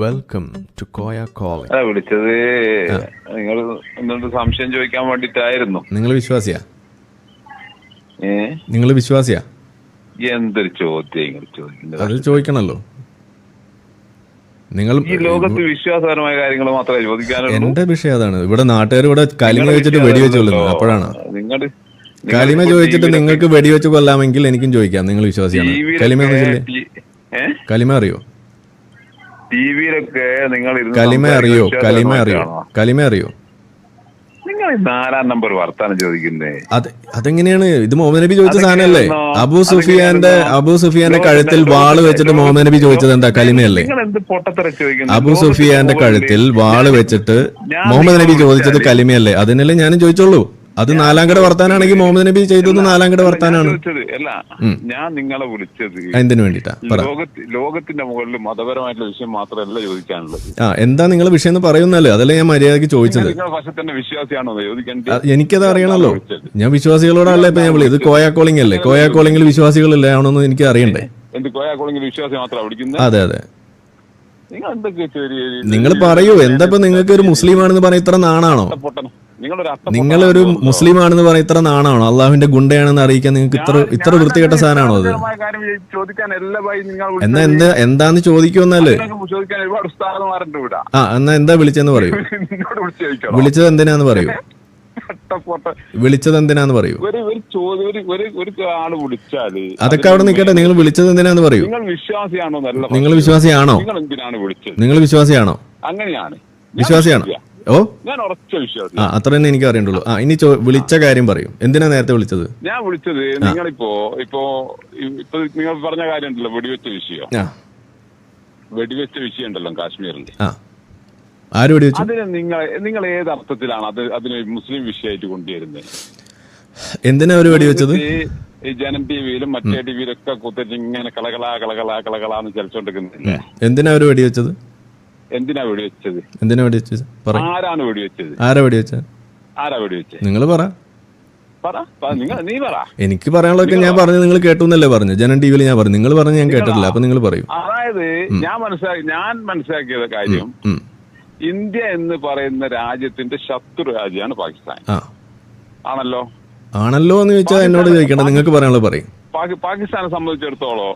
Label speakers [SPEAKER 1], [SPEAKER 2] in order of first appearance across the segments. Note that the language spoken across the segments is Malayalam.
[SPEAKER 1] വെൽക്കം ടു കോയ കോളിംഗ്
[SPEAKER 2] അല്ല വിളിച്ചത് നിങ്ങൾ എന്നോട് സംശയം ചോദിക്കാൻ വേണ്ടിട്ടായിരുന്നു
[SPEAKER 1] നിങ്ങൾ വിശ്വാസിയാ? നിങ്ങൾ വിശ്വാസിയാ?
[SPEAKER 2] എന്തൊരു ചോദ്യം നിങ്ങൾ ചോദിക്കുന്നത്.
[SPEAKER 1] അത് ചോദിക്കണല്ലോ. നിങ്ങൾ
[SPEAKER 2] ഈ ലോകത്ത് വിശ്വാസപരമായ കാര്യങ്ങൾ മാത്രമേ ചോദിക്കാനുള്ളൂ.
[SPEAKER 1] എന്റെ വിഷയം അതാണ്. ഇവിടെ നാട്ടുകാർ ഇവിടെ കലിമ വെച്ചിട്ട് വെടിവെച്ച് കൊല്ലുന്നു. അപ്പോഴാണ്.
[SPEAKER 2] നിങ്ങളുടെ
[SPEAKER 1] കലിമ ചോദിച്ചിട്ട് നിങ്ങൾക്ക് വെടിവെച്ച് കൊല്ലാമെങ്കിൽ എനിക്കും ചോദിക്കാം. നിങ്ങൾ വിശ്വാസിയാണ്. കലിമ കലിമ അറിയോ?
[SPEAKER 2] ടിവിയിലൊക്കെ നിങ്ങൾ ഇരുന്ന്
[SPEAKER 1] കലിമ അറിയോ? കലിമ അറിയോ? കലിമ അറിയോ?
[SPEAKER 2] നിങ്ങൾ നാലാം നമ്പർ വർത്താനം ചോദിക്കുന്നേ.
[SPEAKER 1] അത് അതെങ്ങനെയാണ്? ഇത് മുഹമ്മദ് നബി ചോദിച്ച സാധനല്ലേ അബു സുഫിയാന്റെ അബു സുഫിയാന്റെ കഴുത്തിൽ വാൾ വെച്ചിട്ട് മുഹമ്മദ് നബി ചോദിച്ചത് എന്താ? കലിമയല്ലേ? അബൂ സുഫിയാന്റെ കഴുത്തിൽ വാൾ വെച്ചിട്ട് മുഹമ്മദ് നബി ചോദിച്ചത് കലിമയല്ലേ? അതിനല്ലേ ഞാനും ചോദിച്ചോളൂ അത് നാലാം കട വർത്താനാണെങ്കിൽ മുഹമ്മദ് നബി ചെയ്തത് നാലാം കട വർത്താനാണ്.
[SPEAKER 2] അല്ല ഞാൻ നിങ്ങളെ വിളിച്ചത്
[SPEAKER 1] എന്തിനു വേണ്ടിട്ടാ
[SPEAKER 2] ലോകത്തിന്റെ മുകളിൽ മതപരമായിട്ടുള്ള വിഷയം മാത്രമല്ല ചോദിക്കാനുള്ളത്.
[SPEAKER 1] ആ എന്താ നിങ്ങൾ വിഷയം എന്ന് പറയുന്നല്ലേ അതല്ലേ ഞാൻ മര്യാദയ്ക്ക് ചോദിച്ചത്.
[SPEAKER 2] വിശ്വാസിയാണോ
[SPEAKER 1] എനിക്കത് അറിയണല്ലോ. ഞാൻ വിശ്വാസികളോടല്ലേ ഇപ്പൊ ഞാൻ വിളിച്ചത്? ഇത് കോയ കോളിംഗ് അല്ലേ കോയാ കോളിംഗിൽ വിശ്വാസികളല്ലേ? ആണോന്ന് എനിക്ക് അറിയണ്ടേ.
[SPEAKER 2] എന്ത് വിശ്വാസി മാത്രമാണ് വിളിക്കുന്നത്?
[SPEAKER 1] അതെ അതെ.
[SPEAKER 2] നിങ്ങൾ
[SPEAKER 1] പറയൂ. എന്താ ഇപ്പൊ നിങ്ങൾക്ക് ഒരു മുസ്ലിം ആണെന്ന് പറയാൻ ഇത്ര നാണാണോ?
[SPEAKER 2] നിങ്ങളൊരു
[SPEAKER 1] മുസ്ലിം ആണെന്ന് പറയാൻ ഇത്ര നാണാണോ? അള്ളാഹുവിന്റെ ഗുണ്ടയാണെന്ന് അറിയിക്കാൻ നിങ്ങൾക്ക് ഇത്ര ഇത്ര വൃത്തികെട്ട സാധനമാണോ അത്? എന്നാ
[SPEAKER 2] എന്ത്
[SPEAKER 1] എന്താ എന്താന്ന്
[SPEAKER 2] ഇവിടെ.
[SPEAKER 1] ആ എന്നാ എന്താ വിളിച്ചെന്ന് പറയൂ. വിളിച്ചത് എന്തിനാന്ന് പറയൂ. വിളിച്ചത് എന്തിനാന്ന് പറയൂ. അതൊക്കെ അവിടെ നിൽക്കട്ടെ. നിങ്ങൾ വിളിച്ചത് എന്തിനാന്ന് പറയൂ.
[SPEAKER 2] നിങ്ങൾ വിശ്വാസിയാണോ
[SPEAKER 1] നിങ്ങൾ വിശ്വാസിയാണോ?
[SPEAKER 2] അങ്ങനെയാണ്.
[SPEAKER 1] വിശ്വാസിയാണോ?
[SPEAKER 2] വിശ്വാസിയാ.
[SPEAKER 1] ഓ?
[SPEAKER 2] ഞാൻ ഉറച്ച വിശ്വാസി
[SPEAKER 1] ആ അത്ര തന്നെ എനിക്ക് അറിയണ്ടുള്ളൂ. ആ ഇനി ചോ- വിളിച്ച കാര്യം പറയും. എന്തിനാ നേരത്തെ വിളിച്ചത്?
[SPEAKER 2] ഞാൻ വിളിച്ചത് നിങ്ങളിപ്പോ ഇപ്പോ ഇപ്പൊ നിങ്ങൾ പറഞ്ഞ കാര്യം ഉണ്ടല്ലോ വെടിവെച്ച വിഷയം.
[SPEAKER 1] ആ.
[SPEAKER 2] വെടിവെച്ച വിഷയം ഉണ്ടല്ലോ കാശ്മീരിൽ
[SPEAKER 1] ആ. ആര് വെടിവെച്ചു?
[SPEAKER 2] അതിനെ നിങ്ങൾ നിങ്ങൾ ഏത് അർത്ഥത്തിലാണ് അത് അതിനെ മുസ്ലിം വിഷയമായിട്ട് കൊണ്ടുവരുന്നത്?
[SPEAKER 1] എന്തിനാ അവർ വെടിവെച്ചത്?
[SPEAKER 2] ഈ ഈ ജനം ടി വിയിലും മറ്റേ ടി വിയിലൊക്കെ കുത്തിട്ട് ഇങ്ങനെ കളകളാ കളകളാ കളകളാന്ന് ചലിച്ചോണ്ടിരിക്കുന്നില്ലേ
[SPEAKER 1] എന്തിനാ അവർ വെടിവെച്ചത്?
[SPEAKER 2] എന്തിനാ വെടിവെച്ചത്
[SPEAKER 1] എന്തിനാ വെടിവെച്ചത് പറ.
[SPEAKER 2] ആരാണ് വെടിവെച്ചത്
[SPEAKER 1] ആരാ വെടിവെച്ചത്
[SPEAKER 2] ആരാ വെടിവെച്ചത്
[SPEAKER 1] നിങ്ങൾ പറ. എനിക്ക് പറയാനുള്ളതൊക്കെ ഞാൻ പറഞ്ഞു നിങ്ങൾ കേട്ടു എന്നല്ലേ പറഞ്ഞു. ജനം ടി വിയിൽ ഞാൻ പറഞ്ഞു. നിങ്ങൾ പറഞ്ഞു ഞാൻ കേട്ടിട്ടില്ല. അപ്പൊ നിങ്ങൾ പറയും.
[SPEAKER 2] അതായത് ഞാൻ മനസ്സിലാക്കി ഞാൻ മനസ്സിലാക്കിയത് കാര്യം ഇന്ത്യ എന്ന് പറയുന്ന രാജ്യത്തിന്റെ ശത്രു രാജ്യമാണ് പാകിസ്ഥാൻ. ആണല്ലോ?
[SPEAKER 1] ആണല്ലോ എന്ന് ചോദിച്ചാൽ എന്നോട് ചോദിക്കണ്ട. നിങ്ങൾക്ക് പറയാനുള്ളത് പറയും.
[SPEAKER 2] പാകിസ്ഥാനെ സംബന്ധിച്ചിടത്തോളം.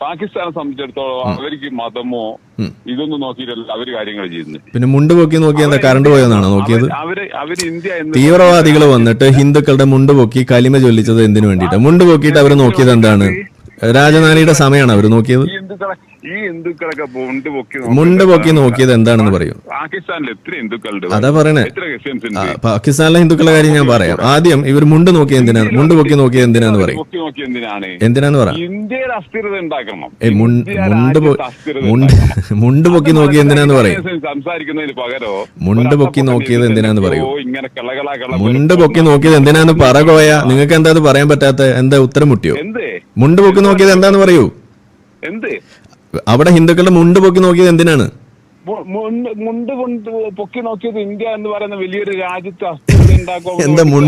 [SPEAKER 2] പാകിസ്ഥാനെ സംബന്ധിച്ചിടത്തോളം അവർക്ക് മതമോ ഇതൊന്നും നോക്കിയിട്ടല്ല അവർ കാര്യങ്ങൾ ചെയ്യുന്നത്.
[SPEAKER 1] പിന്നെ മുണ്ട് പൊക്കി നോക്കി എന്താ കറണ്ട് പോയെന്നാണ് നോക്കിയത്?
[SPEAKER 2] അവര്- അവർ ഇന്ത്യ
[SPEAKER 1] തീവ്രവാദികൾ വന്നിട്ട് ഹിന്ദുക്കളുടെ മുണ്ട് പൊക്കി കലിമ ചൊല്ലിച്ചത് എന്തിനു വേണ്ടിയിട്ട്? മുണ്ട് പൊക്കിയിട്ട് അവർ നോക്കിയത് എന്താണ്? രാജധാനിയുടെ സമയമാണ് അവർ നോക്കിയത്.
[SPEAKER 2] ഹിന്ദുക്കളെ ഈ ഹിന്ദുക്കളൊക്കെ മുണ്ട് പൊക്കി
[SPEAKER 1] മുണ്ട് പൊക്കി നോക്കിയത് എന്താണെന്ന് പറയും?
[SPEAKER 2] പാകിസ്ഥാനിൽ എത്ര ഹിന്ദുക്കളുണ്ട്?
[SPEAKER 1] അതാ പറയണേ.
[SPEAKER 2] എത്ര ക്രിസ്ത്യൻസ് ഉണ്ട്?
[SPEAKER 1] പാകിസ്ഥാനിലെ ഹിന്ദുക്കളെ കാര്യം ഞാൻ പറയാം. ആദ്യം ഇവർ മുണ്ട് നോക്കിയ എന്തിനാണ്? മുണ്ട് പൊക്കി നോക്കിയത് എന്തിനാന്ന് പറയും?
[SPEAKER 2] പൊക്കി നോക്കി എന്തിനാണ്?
[SPEAKER 1] എന്തിനാന്ന് പറയാം
[SPEAKER 2] ഇന്ത്യയിൽ അസ്ഥിരത ഉണ്ടാക്കണം.
[SPEAKER 1] മുണ്ട് മുണ്ട് മുണ്ട് പൊക്കി നോക്കി എന്തിനാന്ന് പറയും?
[SPEAKER 2] സംസാരിക്കുന്നതിന് പകരോ
[SPEAKER 1] മുണ്ട് പൊക്കി നോക്കിയത് എന്തിനാന്ന് പറയൂ?
[SPEAKER 2] ഇങ്ങനെ
[SPEAKER 1] മുണ്ട് പൊക്കി നോക്കിയത് എന്തിനാന്ന് പറ കോയ നിങ്ങൾക്ക് എന്താ പറയാൻ പറ്റാത്ത എന്താ ഉത്തരം മുട്ടിയോ? മുണ്ട് പൊക്കി നോക്കിയത് എന്താന്ന് പറയൂ?
[SPEAKER 2] എന്ത്?
[SPEAKER 1] അവിടെ ഹിന്ദുക്കളുടെ മുണ്ട് പൊക്കി നോക്കിയത് എന്തിനാണ്?
[SPEAKER 2] മുണ്ട് കൊണ്ട് പൊക്കി നോക്കിയത് ഇന്ത്യ എന്ന് പറയുന്ന വലിയൊരു രാജ്യത്ത് അസ്ഥിരത ഉണ്ടാക്കുമ്പോൾ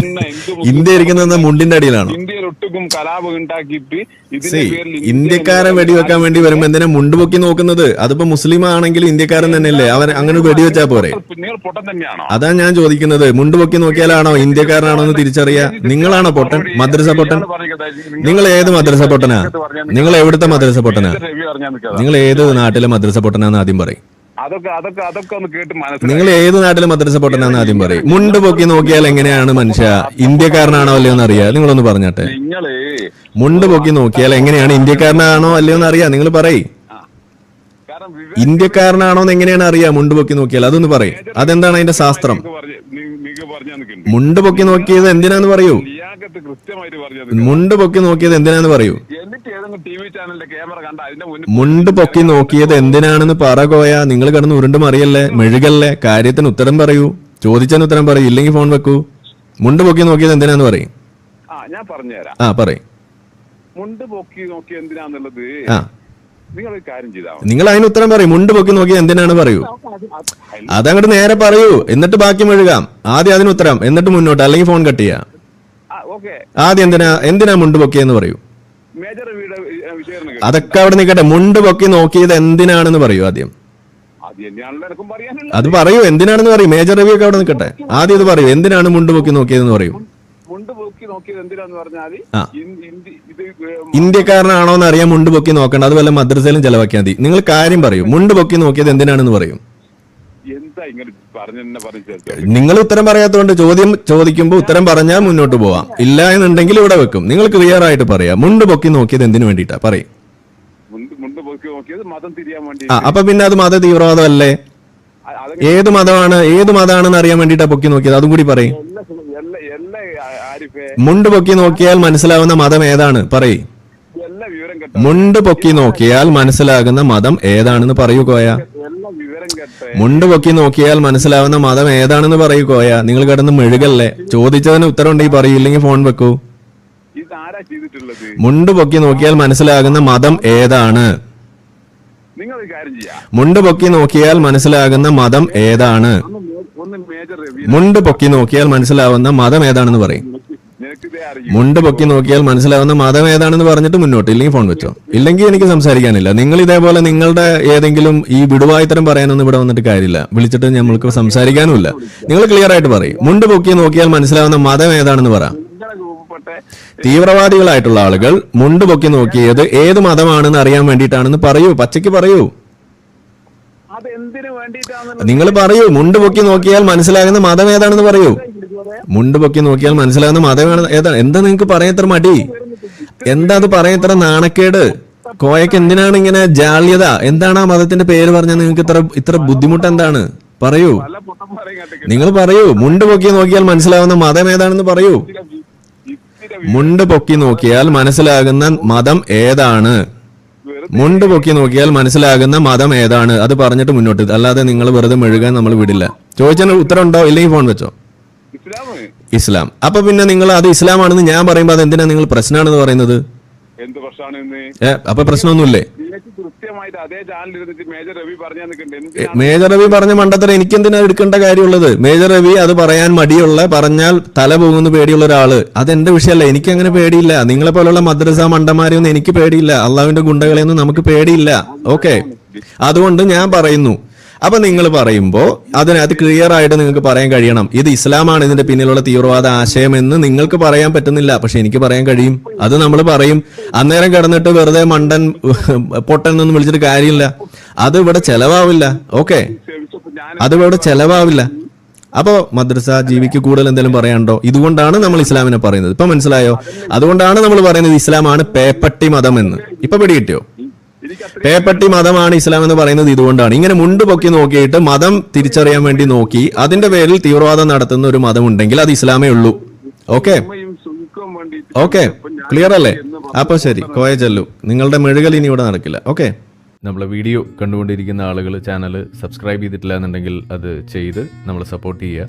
[SPEAKER 1] ഇന്ത്യ ഇരിക്കുന്നത് മുണ്ടിന്റെ അടിയിലാണ്?
[SPEAKER 2] ഇന്ത്യയിൽ ഒട്ടുക്കും കലാപം ഉണ്ടാക്കിയിട്ട് ഇതിന്റെ പേരിൽ
[SPEAKER 1] ഇന്ത്യക്കാരെ വെടിവെക്കാൻ വേണ്ടി വരുമ്പോ എന്തിനാ മുണ്ട് പൊക്കി നോക്കുന്നത്? അതിപ്പോ മുസ്ലിം ആണെങ്കിലും ഇന്ത്യക്കാരൻ തന്നെയല്ലേ? അവർ അങ്ങനെ വെടിവെച്ചാ പോരെ? അതാ ഞാൻ ചോദിക്കുന്നത്. മുണ്ട് പൊക്കി നോക്കിയാലാണോ ഇന്ത്യക്കാരനാണോ എന്ന് തിരിച്ചറിയാ? നിങ്ങളാണോ പൊട്ടൻ? മദ്രസ പൊട്ടൻ? നിങ്ങൾ ഏത് മദ്രസ പൊട്ടനാ? നിങ്ങൾ എവിടുത്തെ മദ്രസ പൊട്ടനാ? നിങ്ങൾ ഏത് നാട്ടിലെ മദ്രസ പൊട്ടനാന്ന് ആദ്യം പറയും.
[SPEAKER 2] അതൊക്കെ അതൊക്കെ അതൊക്കെ ഒന്ന് കേട്ട് മനസ്സിലായി.
[SPEAKER 1] നിങ്ങൾ ഏത് നാട്ടിലെ മദ്രസ പൊട്ടനാന്ന് ആദ്യം പറയും. മുണ്ട് പൊക്കി നോക്കിയാൽ എങ്ങനെയാണ് മനുഷ്യ? ഇന്ത്യക്കാരനാണോ അല്ലയോ എന്ന് അറിയാ നിങ്ങളൊന്ന് പറഞ്ഞാട്ടെ.
[SPEAKER 2] നിങ്ങൾ
[SPEAKER 1] മുണ്ട് പൊക്കി നോക്കിയാൽ എങ്ങനെയാണ് ഇന്ത്യക്കാരനാണോ അല്ലയോ എന്ന് അറിയാ നിങ്ങൾ പറയും. ഇന്ത്യക്കാരനാണോ എന്ന് എങ്ങനെയാണ് അറിയാ. മുണ്ട് പൊക്കി നോക്കിയാൽ. അതൊന്ന് പറയും. അതെന്താണ് അതിന്റെ ശാസ്ത്രം? മുണ്ട് പൊക്കി നോക്കിയത് എന്തിനാന്ന് പറയൂ.
[SPEAKER 2] കൃത്യമായിട്ട് പറഞ്ഞത്
[SPEAKER 1] മുണ്ട് പൊക്കി നോക്കിയത് എന്തിനാന്ന് പറയൂ?
[SPEAKER 2] എന്നിട്ട് ഏതെങ്കിലും ടി വി ചാനലിന്റെ ക്യാമറ കണ്ട അതിന്റെ മുന്നിൽ
[SPEAKER 1] മുണ്ട് പൊക്കി നോക്കിയത് എന്തിനാണെന്ന് പറ കോയ നിങ്ങൾ കിടന്ന് ഉരുണ്ട് മറിയല്ലേ മെഴുകല്ലേ കാര്യത്തിന് ഉത്തരം പറയൂ. ചോദിച്ചതിന് ഉത്തരം പറയൂ ഇല്ലെങ്കിൽ ഫോൺ വെക്കൂ. മുണ്ട് പൊക്കി നോക്കിയത് എന്തിനാന്ന് പറയും.
[SPEAKER 2] ആ ഞാൻ പറഞ്ഞുതരാം.
[SPEAKER 1] ആ പറയും.
[SPEAKER 2] മുണ്ട് പൊക്കി നോക്കി എന്തിനാന്നുള്ളത്
[SPEAKER 1] ആ.
[SPEAKER 2] നിങ്ങൾ ഒരു കാര്യം ചെയ്താൽ
[SPEAKER 1] നിങ്ങൾ അതിന് ഉത്തരം പറയും. മുണ്ട് പൊക്കി നോക്കിയത് എന്തിനാണ് പറയൂ. അതങ്ങോട്ട് നേരെ പറയൂ. എന്നിട്ട് ബാക്കി മെഴുകാം. ആദ്യം അതിന് ഉത്തരം. എന്നിട്ട് മുന്നോട്ട്. അല്ലെങ്കിൽ ഫോൺ കട്ട് ചെയ്യാം. ആദ്യം എന്തിനാ എന്തിനാ മുണ്ട് പൊക്കിയെന്ന് പറയൂ? അതൊക്കെ അവിടെ നിൽക്കട്ടെ മുണ്ട് പൊക്കി നോക്കിയത് എന്തിനാണെന്ന് പറയൂ ആദ്യം.
[SPEAKER 2] അത്
[SPEAKER 1] പറയൂ എന്തിനാണെന്ന് പറയും. മേജർ റിവ്യൂ ഒക്കെ അവിടെ നിൽക്കട്ടെ ആദ്യം ഇത് പറയൂ എന്തിനാണ് മുണ്ട് പൊക്കി നോക്കിയതെന്ന് പറയൂ.
[SPEAKER 2] മുണ്ട് പൊക്കി നോക്കിയത് എന്തിനാന്ന് പറഞ്ഞാൽ
[SPEAKER 1] ഇന്ത്യക്കാരനാണോ എന്ന് അറിയാൻ മുണ്ട് പൊക്കി നോക്കണ്ട. അത് വല്ല മദ്രസയിലും ചെലവാക്കിയാൽ മതി. നിങ്ങൾ കാര്യം പറയൂ. മുണ്ട് പൊക്കി നോക്കിയത് എന്തിനാണെന്ന് പറയും
[SPEAKER 2] എന്താ ഇങ്ങനെ പറഞ്ഞു തന്നെ പറഞ്ഞു ചേർത്ത്
[SPEAKER 1] നിങ്ങൾ ഉത്തരം പറയാത്തതുകൊണ്ട് ചോദ്യം ചോദിക്കുമ്പോൾ ഉത്തരം പറഞ്ഞാൽ മുന്നോട്ട് പോവാം. ഇല്ല എന്നുണ്ടെങ്കിൽ ഇവിടെ വെക്കും. നിങ്ങൾ ക്ലിയർ ആയിട്ട് പറയാം. മുണ്ട് പൊക്കി നോക്കിയത് എന്തിനു വേണ്ടിയിട്ടാ? പറയും. അപ്പൊ പിന്നെ അത് മത തീവ്രവാദമല്ലേ?
[SPEAKER 2] അല്ലേ
[SPEAKER 1] ഏത് മതമാണ് ഏത് മതമാണെന്ന് അറിയാൻ വേണ്ടിട്ടാ പൊക്കി നോക്കിയത്? അതും കൂടി പറയും. മുണ്ട് പൊക്കി നോക്കിയാൽ മനസ്സിലാവുന്ന മതം ഏതാണ്? പറയും. മുണ്ട് പൊക്കി നോക്കിയാൽ മനസ്സിലാകുന്ന മതം ഏതാണെന്ന് പറയൂ കോയ മുണ്ട് പൊക്കി നോക്കിയാൽ മനസ്സിലാവുന്ന മതം ഏതാണെന്ന് പറയൂ കോയ. നിങ്ങൾ കിടന്ന് മെഴുകല്ലേ? ചോദിച്ചതിന് ഉത്തരം ഉണ്ടെങ്കിൽ പറയൂ. ഇല്ലെങ്കിൽ ഫോൺ വെക്കൂ. മുണ്ട് പൊക്കി നോക്കിയാൽ മനസ്സിലാകുന്ന മതം ഏതാണ്? മുണ്ട് പൊക്കി നോക്കിയാൽ മനസ്സിലാകുന്ന മതം ഏതാണ്? മുണ്ട് പൊക്കി നോക്കിയാൽ മനസ്സിലാവുന്ന മതം ഏതാണെന്ന് പറയും. മുണ്ട് പൊക്കി നോക്കിയാൽ മനസ്സിലാവുന്ന മതം ഏതാണെന്ന് പറഞ്ഞിട്ട് മുന്നോട്ട് ഇല്ലെങ്കിൽ ഫോൺ വെച്ചോ. ഇല്ലെങ്കിൽ എനിക്ക് സംസാരിക്കാനില്ല. നിങ്ങൾ ഇതേപോലെ നിങ്ങളുടെ ഏതെങ്കിലും ഈ വിടുവായിത്തരം പറയാനൊന്നും ഇവിടെ വന്നിട്ട് കാര്യമില്ല. വിളിച്ചിട്ട് നമ്മൾക്ക് സംസാരിക്കാനുമില്ല. നിങ്ങൾ ക്ലിയർ ആയിട്ട് പറയും. മുണ്ട് പൊക്കി നോക്കിയാൽ മനസ്സിലാവുന്ന മതം ഏതാണെന്ന് പറ. തീവ്രവാദികളായിട്ടുള്ള ആളുകൾ മുണ്ട് പൊക്കി നോക്കിയത് ഏത് മതമാണെന്ന് അറിയാൻ വേണ്ടിയിട്ടാണെന്ന് പറയൂ. പച്ചയ്ക്ക് പറയൂ. നിങ്ങൾ പറയൂ. മുണ്ട് പൊക്കി നോക്കിയാൽ മനസ്സിലാകുന്ന മതം ഏതാണെന്ന് പറയൂ. മുണ്ട് പൊക്കി നോക്കിയാൽ മനസ്സിലാകുന്ന മതമാണ് ഏതാണ്? എന്താ നിങ്ങൾക്ക് പറയാൻ ഇത്ര മടി? എന്താ അത് പറയാൻ ഇത്ര നാണക്കേട്? കോയക്ക് എന്തിനാണ് ഇങ്ങനെ ജാള്യത? എന്താണ് ആ മതത്തിന്റെ പേര് പറഞ്ഞാൽ നിങ്ങൾക്ക് ഇത്ര ഇത്ര ബുദ്ധിമുട്ട് എന്താണ്? പറയൂ. നിങ്ങൾ പറയൂ. മുണ്ട് പൊക്കി നോക്കിയാൽ മനസ്സിലാവുന്ന മതം ഏതാണെന്ന് പറയൂ. മുണ്ട് പൊക്കി നോക്കിയാൽ മനസ്സിലാകുന്ന മതം ഏതാണ്? മുണ്ട് പൊക്കി നോക്കിയാൽ മനസ്സിലാകുന്ന മതം ഏതാണ്? അത് പറഞ്ഞിട്ട് മുന്നോട്ട്. അല്ലാതെ നിങ്ങൾ വെറുതെ മെഴുകാൻ നമ്മൾ വിടില്ല. ചോദിച്ചാൽ ഉത്തരം ഉണ്ടോ? ഇല്ലെങ്കിൽ ഫോൺ വെച്ചോ. ഇസ്ലാം. അപ്പൊ പിന്നെ നിങ്ങൾ അത് ഇസ്ലാമാണെന്ന് ഞാൻ പറയുമ്പോൾ അത് എന്തിനാ നിങ്ങൾ പ്രശ്നമാണെന്ന് പറയുന്നത്?
[SPEAKER 2] എന്ത്
[SPEAKER 1] പ്രശ്നമാണെന്ന് അപ്പൊ പ്രശ്നമൊന്നുമില്ലേ?
[SPEAKER 2] നിനക്ക് കൃത്യമായിട്ട് അതേ ചാനലിൽ ഇരുന്നിട്ട് മേജർ രവി പറഞ്ഞു
[SPEAKER 1] മേജർ രവി പറഞ്ഞ മണ്ടത്തരം എനിക്ക് എന്തിനാ എടുക്കേണ്ട കാര്യമുള്ളത്? മേജർ രവി അത് പറയാൻ മടിയുള്ള പറഞ്ഞാൽ തല പോകുന്ന പേടിയുള്ള ഒരാൾ. അത് എന്റെ വിഷയമല്ല എനിക്ക് അങ്ങനെ പേടിയില്ല. നിങ്ങളെ പോലുള്ള മദ്രസ മണ്ടന്മാരെയൊന്നും എനിക്ക് പേടിയില്ല. അള്ളാവിന്റെ ഗുണ്ടകളെയൊന്നും നമുക്ക് പേടിയില്ല. ഓക്കെ. അതുകൊണ്ട് ഞാൻ പറയുന്നു അപ്പൊ നിങ്ങൾ പറയുമ്പോൾ അതിന് അത് ക്ലിയർ ആയിട്ട് നിങ്ങൾക്ക് പറയാൻ കഴിയണം. ഇത് ഇസ്ലാമാണ് ഇതിന്റെ പിന്നിലുള്ള തീവ്രവാദ ആശയം എന്ന് നിങ്ങൾക്ക് പറയാൻ പറ്റുന്നില്ല. പക്ഷെ എനിക്ക് പറയാൻ കഴിയും. അത് നമ്മൾ പറയും. അന്നേരം കിടന്നിട്ട് വെറുതെ മണ്ടൻ പൊട്ടൻ വിളിച്ചിട്ട് കാര്യമില്ല. അത് ഇവിടെ ചെലവാവില്ല. ഓക്കെ? അത് ഇവിടെ ചെലവാവില്ല. അപ്പോ മദ്രസ ജീവിക്ക് കൂടുതൽ എന്തെങ്കിലും പറയാനുണ്ടോ? ഇതുകൊണ്ടാണ് നമ്മൾ ഇസ്ലാമിനെ പറയുന്നത്. ഇപ്പൊ മനസ്സിലായോ? അതുകൊണ്ടാണ് നമ്മൾ പറയുന്നത് ഇസ്ലാമാണ് പേപ്പട്ടി മതം എന്ന് ഇപ്പൊ പിടികിട്ടിയോ? പേപ്പട്ടി മതമാണ് ഇസ്ലാം എന്ന് പറയുന്നത് ഇതുകൊണ്ടാണ്. ഇങ്ങനെ മുണ്ട് പൊക്കി നോക്കിയിട്ട് മതം തിരിച്ചറിയാൻ വേണ്ടി നോക്കി അതിന്റെ പേരിൽ തീവ്രവാദം നടത്തുന്ന ഒരു മതം ഉണ്ടെങ്കിൽ അത് ഇസ്ലാമേ ഉള്ളൂ. ഓക്കെ? ഓക്കെ? ക്ലിയർ അല്ലേ? അപ്പൊ ശരി. കോയ ചെല്ലു. നിങ്ങളുടെ മെഴുകൽ ഇനി ഇവിടെ നടക്കില്ല. ഓക്കെ? നമ്മളെ വീഡിയോ കണ്ടുകൊണ്ടിരിക്കുന്ന ആളുകൾ ചാനൽ സബ്സ്ക്രൈബ് ചെയ്തിട്ടില്ല എന്നുണ്ടെങ്കിൽ അത് ചെയ്ത് നമ്മളെ സപ്പോർട്ട് ചെയ്യുക.